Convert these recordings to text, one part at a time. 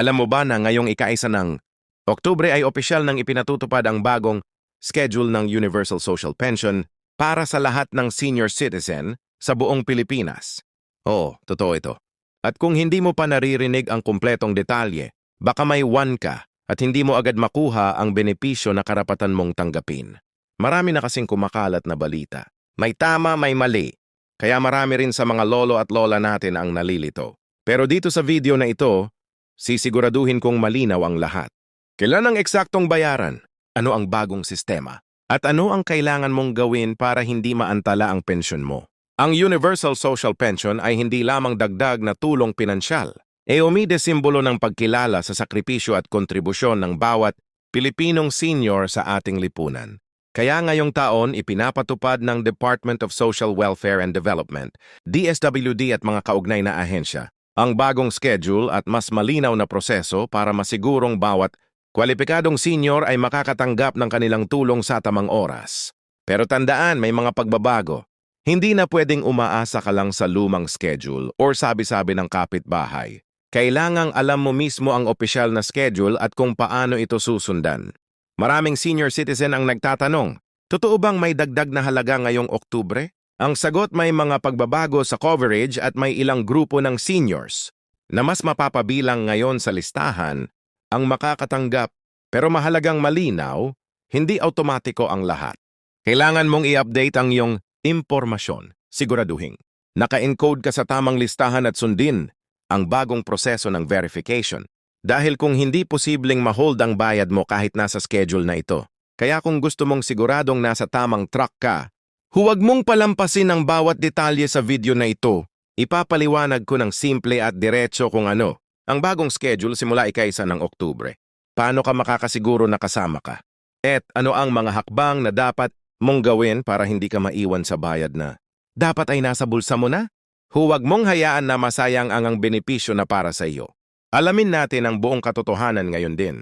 Alam mo ba na ngayong ikaisa ng Oktubre ay opisyal nang ipinatutupad ang bagong schedule ng Universal Social Pension para sa lahat ng senior citizen sa buong Pilipinas. Oo, totoo ito. At kung hindi mo pa naririnig ang kumpletong detalye, baka may one ka at hindi mo agad makuha ang benepisyo na karapatan mong tanggapin. Marami na kasing kumakalat na balita. May tama, may mali. Kaya marami rin sa mga lolo at lola natin ang nalilito. Pero dito sa video na ito, sisiguraduhin kong malinaw ang lahat. Kailan ang eksaktong bayaran? Ano ang bagong sistema? At ano ang kailangan mong gawin para hindi maantala ang pensyon mo? Ang Universal Social Pension ay hindi lamang dagdag na tulong pinansyal, e umide simbolo ng pagkilala sa sakripisyo at kontribusyon ng bawat Pilipinong senior sa ating lipunan. Kaya ngayong taon ipinapatupad ng Department of Social Welfare and Development, DSWD at mga kaugnay na ahensya, ang bagong schedule at mas malinaw na proseso para masigurong bawat kwalipikadong senior ay makakatanggap ng kanilang tulong sa tamang oras. Pero tandaan, may mga pagbabago. Hindi na pwedeng umaasa ka lang sa lumang schedule or sabi-sabi ng kapitbahay. Kailangang alam mo mismo ang opisyal na schedule at kung paano ito susundan. Maraming senior citizen ang nagtatanong, totoo bang may dagdag na halaga ngayong Oktubre? Ang sagot may mga pagbabago sa coverage at may ilang grupo ng seniors na mas mapapabilang ngayon sa listahan ang makakatanggap pero mahalagang malinaw, hindi automatiko ang lahat. Kailangan mong i-update ang iyong impormasyon, siguraduhin. Naka-encode ka sa tamang listahan at sundin ang bagong proseso ng verification dahil kung hindi posibleng mahold ang bayad mo kahit nasa schedule na ito. Kaya kung gusto mong siguradong nasa tamang track ka, huwag mong palampasin ang bawat detalye sa video na ito. Ipapaliwanag ko ng simple at diretso kung ano. Ang bagong schedule simula ikaisa ng Oktubre. Paano ka makakasiguro na kasama ka? At ano ang mga hakbang na dapat mong gawin para hindi ka maiwan sa bayad na dapat ay nasa bulsa mo na? Huwag mong hayaan na masayang ang ang benepisyo na para sa iyo. Alamin natin ang buong katotohanan ngayon din.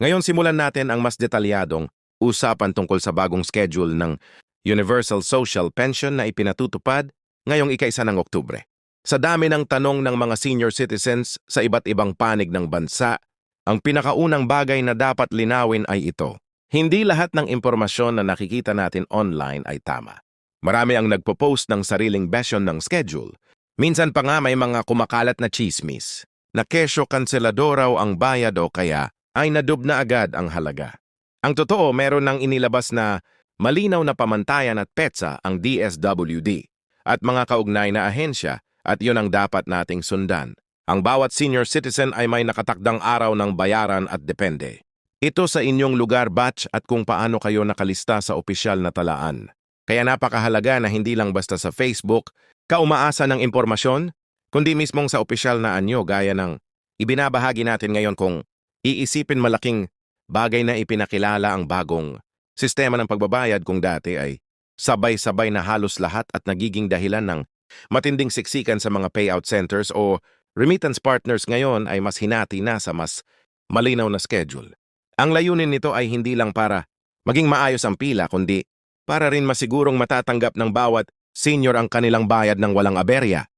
Ngayon simulan natin ang mas detalyadong usapan tungkol sa bagong schedule ng Universal Social Pension na ipinatutupad ngayong ikaisa ng Oktubre. Sa dami ng tanong ng mga senior citizens sa iba't ibang panig ng bansa, ang pinakaunang bagay na dapat linawin ay ito. Hindi lahat ng impormasyon na nakikita natin online ay tama. Marami ang nagpo-post ng sariling version ng schedule. Minsan pa nga may mga kumakalat na chismis na kesyo kanselado raw ang bayad o kaya ay nadub na agad ang halaga. Ang totoo, meron nang inilabas na malinaw na pamantayan at petsa ang DSWD at mga kaugnay na ahensya at yun ang dapat nating sundan. Ang bawat senior citizen ay may nakatakdang araw ng bayaran at depende. Ito sa inyong lugar batch at kung paano kayo nakalista sa opisyal na talaan. Kaya napakahalaga na hindi lang basta sa Facebook, kaumaasa ng impormasyon, kundi mismong sa opisyal na anyo gaya ng ibinabahagi natin ngayon kung iisipin malaking bagay na ipinakilala ang bagong sistema ng pagbabayad kung dati ay sabay-sabay na halos lahat at nagiging dahilan ng matinding siksikan sa mga payout centers o remittance partners ngayon ay mas hinati na sa mas malinaw na schedule. Ang layunin nito ay hindi lang para maging maayos ang pila kundi para rin masigurong matatanggap ng bawat senior ang kanilang bayad ng walang aberya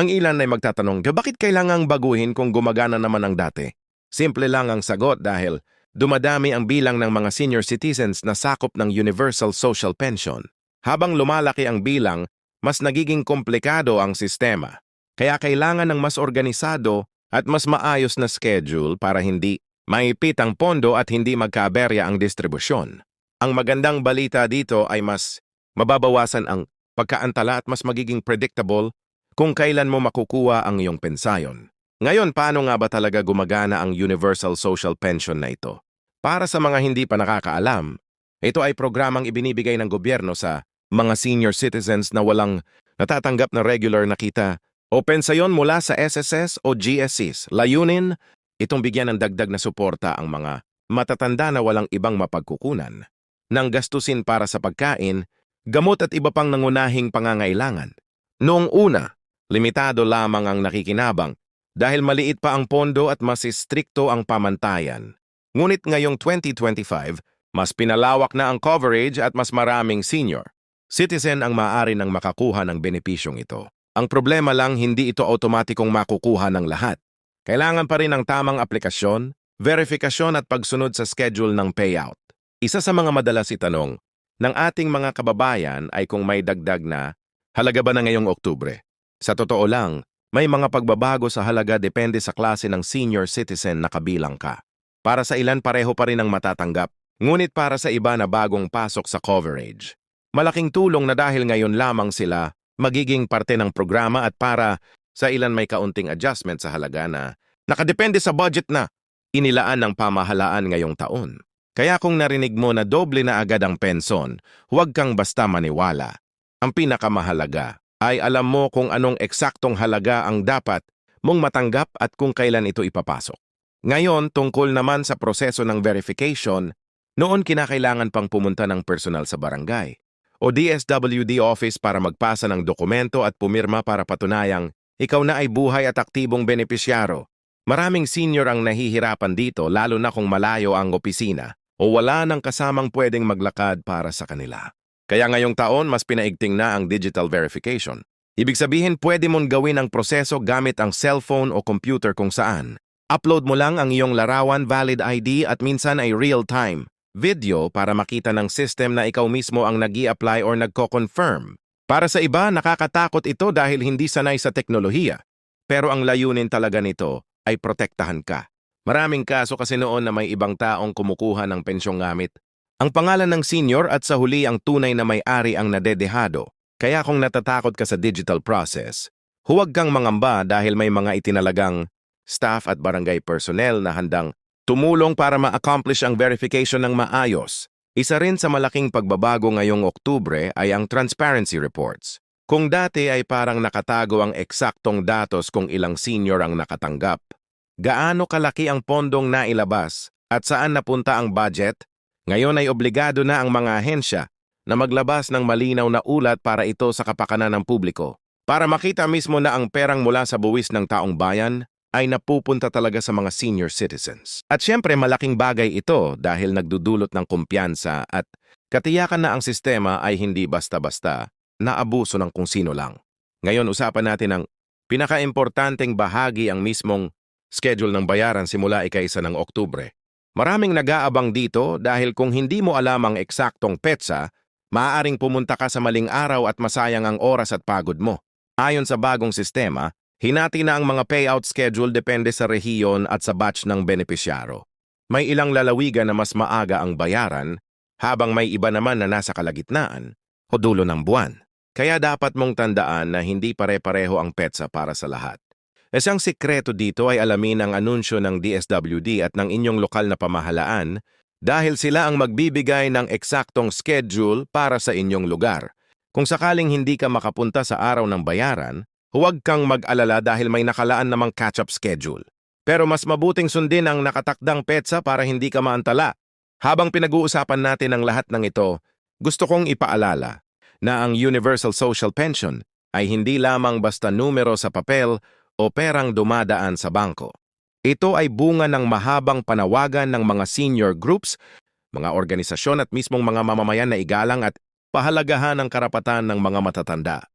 ang ilan ay magtatanong, bakit kailangang baguhin kung gumagana naman ang dati? Simple lang ang sagot dahil dumadami ang bilang ng mga senior citizens na sakop ng Universal Social Pension. Habang lumalaki ang bilang, mas nagiging komplikado ang sistema. Kaya kailangan ng mas organisado at mas maayos na schedule para hindi maipit ang pondo at hindi magkaberya ang distribusyon. Ang magandang balita dito ay mas mababawasan ang pagkaantala at mas magiging predictable kung kailan mo makukuha ang iyong pensayon. Ngayon, paano nga ba talaga gumagana ang Universal Social Pension na ito? Para sa mga hindi pa nakakaalam, ito ay programang ibinibigay ng gobyerno sa mga senior citizens na walang natatanggap na regular na kita o pensayon mula sa SSS o GSCs. Layunin, itong bigyan ng dagdag na suporta ang mga matatanda na walang ibang mapagkukunan ng gastusin para sa pagkain, gamot at iba pang nangunahing pangangailangan. Noong una, limitado lamang ang nakikinabang dahil maliit pa ang pondo at mas istrikto ang pamantayan. Ngunit ngayong 2025, mas pinalawak na ang coverage at mas maraming senior. Citizen ang maaari ng makakuha ng benepisyong ito. Ang problema lang hindi ito automatikong makukuha ng lahat. Kailangan pa rin ng tamang aplikasyon, verifikasyon at pagsunod sa schedule ng payout. Isa sa mga madalas itanong ng ating mga kababayan ay kung may dagdag na halaga ba na ngayong Oktubre. Sa totoo lang, may mga pagbabago sa halaga depende sa klase ng senior citizen na kabilang ka. Para sa ilan pareho pa rin ang matatanggap, ngunit para sa iba na bagong pasok sa coverage. Malaking tulong na dahil ngayon lamang sila magiging parte ng programa at para sa ilan may kaunting adjustment sa halaga na nakadepende sa budget na inilaan ng pamahalaan ngayong taon. Kaya kung narinig mo na doble na agad ang penson, huwag kang basta maniwala. Ang pinakamahalaga ay alam mo kung anong eksaktong halaga ang dapat mong matanggap at kung kailan ito ipapasok. Ngayon, tungkol naman sa proseso ng verification, noon kinakailangan pang pumunta ng personal sa barangay o DSWD office para magpasa ng dokumento at pumirma para patunayang ikaw na ay buhay at aktibong benepisyaro. Maraming senior ang nahihirapan dito lalo na kung malayo ang opisina o wala ng kasamang pwedeng maglakad para sa kanila. Kaya ngayong taon, mas pinaigting na ang digital verification. Ibig sabihin, pwede mong gawin ang proseso gamit ang cellphone o computer kung saan. Upload mo lang ang iyong larawan, valid ID at minsan ay real-time video para makita ng system na ikaw mismo ang nag apply or nagko-confirm. Para sa iba, nakakatakot ito dahil hindi sanay sa teknolohiya. Pero ang layunin talaga nito ay protektahan ka. Maraming kaso kasi noon na may ibang taong kumukuha ng pensyong gamit. Ang pangalan ng senior at sa huli ang tunay na may-ari ang nadedehado. Kaya kung natatakot ka sa digital process, huwag kang mangamba dahil may mga itinalagang staff at barangay personnel na handang tumulong para ma-accomplish ang verification ng maayos. Isa rin sa malaking pagbabago ngayong Oktubre ay ang transparency reports. Kung dati ay parang nakatago ang eksaktong datos kung ilang senior ang nakatanggap, gaano kalaki ang pondong nailabas at saan napunta ang budget, ngayon ay obligado na ang mga ahensya na maglabas ng malinaw na ulat para ito sa kapakanan ng publiko. Para makita mismo na ang perang mula sa buwis ng taong bayan ay napupunta talaga sa mga senior citizens. At syempre malaking bagay ito dahil nagdudulot ng kumpiyansa at katiyakan na ang sistema ay hindi basta-basta na abuso ng kung sino lang. Ngayon usapan natin ang pinakaimportanteng bahagi ang mismong schedule ng bayaran simula ikaisa ng Oktubre. Maraming nag-aabang dito dahil kung hindi mo alam ang eksaktong petsa, maaaring pumunta ka sa maling araw at masayang ang oras at pagod mo. Ayon sa bagong sistema, Hinati na ang mga payout schedule depende sa rehiyon at sa batch ng benepisyaro. May ilang lalawigan na mas maaga ang bayaran, habang may iba naman na nasa kalagitnaan o dulo ng buwan. Kaya dapat mong tandaan na hindi pare-pareho ang petsa para sa lahat. Isang sikreto dito ay alamin ang anunsyo ng DSWD at ng inyong lokal na pamahalaan dahil sila ang magbibigay ng eksaktong schedule para sa inyong lugar. Kung sakaling hindi ka makapunta sa araw ng bayaran, Huwag kang mag-alala dahil may nakalaan namang catch-up schedule. Pero mas mabuting sundin ang nakatakdang petsa para hindi ka maantala. Habang pinag-uusapan natin ang lahat ng ito, gusto kong ipaalala na ang Universal Social Pension ay hindi lamang basta numero sa papel o perang dumadaan sa bangko. Ito ay bunga ng mahabang panawagan ng mga senior groups, mga organisasyon at mismong mga mamamayan na igalang at pahalagahan ang karapatan ng mga matatanda.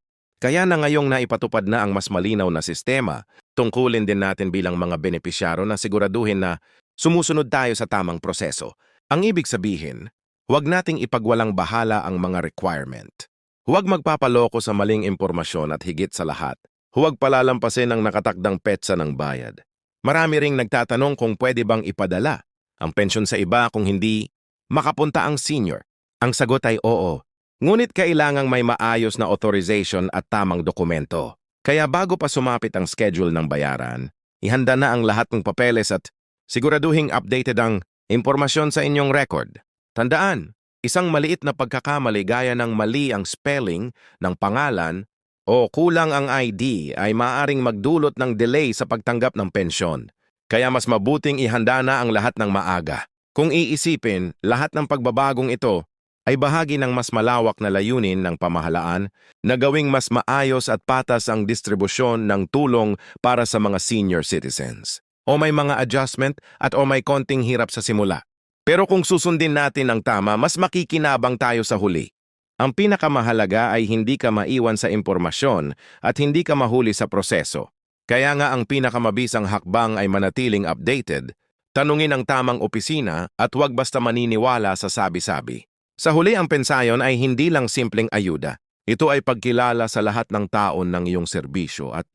Kaya na ngayong naipatupad na ang mas malinaw na sistema, tungkulin din natin bilang mga benepisyaro na siguraduhin na sumusunod tayo sa tamang proseso. Ang ibig sabihin, huwag nating ipagwalang bahala ang mga requirement. Huwag magpapaloko sa maling impormasyon at higit sa lahat, huwag palalampasin ang nakatakdang petsa ng bayad. Marami ring nagtatanong kung pwede bang ipadala ang pensyon sa iba kung hindi makapunta ang senior. Ang sagot ay oo, Ngunit kailangang may maayos na authorization at tamang dokumento. Kaya bago pa sumapit ang schedule ng bayaran, ihanda na ang lahat ng papeles at siguraduhing updated ang impormasyon sa inyong record. Tandaan, isang maliit na pagkakamali gaya ng mali ang spelling ng pangalan o kulang ang ID ay maaring magdulot ng delay sa pagtanggap ng pensyon. Kaya mas mabuting ihanda na ang lahat ng maaga. Kung iisipin, lahat ng pagbabagong ito ay bahagi ng mas malawak na layunin ng pamahalaan na gawing mas maayos at patas ang distribusyon ng tulong para sa mga senior citizens. O may mga adjustment at o may konting hirap sa simula. Pero kung susundin natin ang tama, mas makikinabang tayo sa huli. Ang pinakamahalaga ay hindi ka maiwan sa impormasyon at hindi ka mahuli sa proseso. Kaya nga ang pinakamabisang hakbang ay manatiling updated, tanungin ang tamang opisina at huwag basta maniniwala sa sabi-sabi. Sa huli ang pensayon ay hindi lang simpleng ayuda. Ito ay pagkilala sa lahat ng taon ng iyong serbisyo at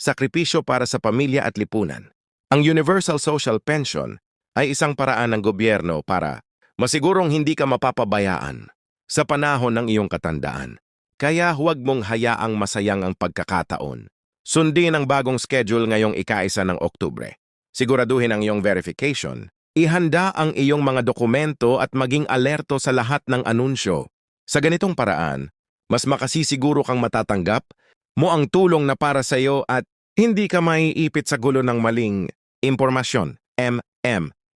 sakripisyo para sa pamilya at lipunan. Ang Universal Social Pension ay isang paraan ng gobyerno para masigurong hindi ka mapapabayaan sa panahon ng iyong katandaan. Kaya huwag mong hayaang masayang ang pagkakataon. Sundin ang bagong schedule ngayong ikaisa ng Oktubre. Siguraduhin ang iyong verification. Ihanda ang iyong mga dokumento at maging alerto sa lahat ng anunsyo. Sa ganitong paraan, mas makasisiguro kang matatanggap mo ang tulong na para sa iyo at hindi ka maiipit sa gulo ng maling impormasyon. MM.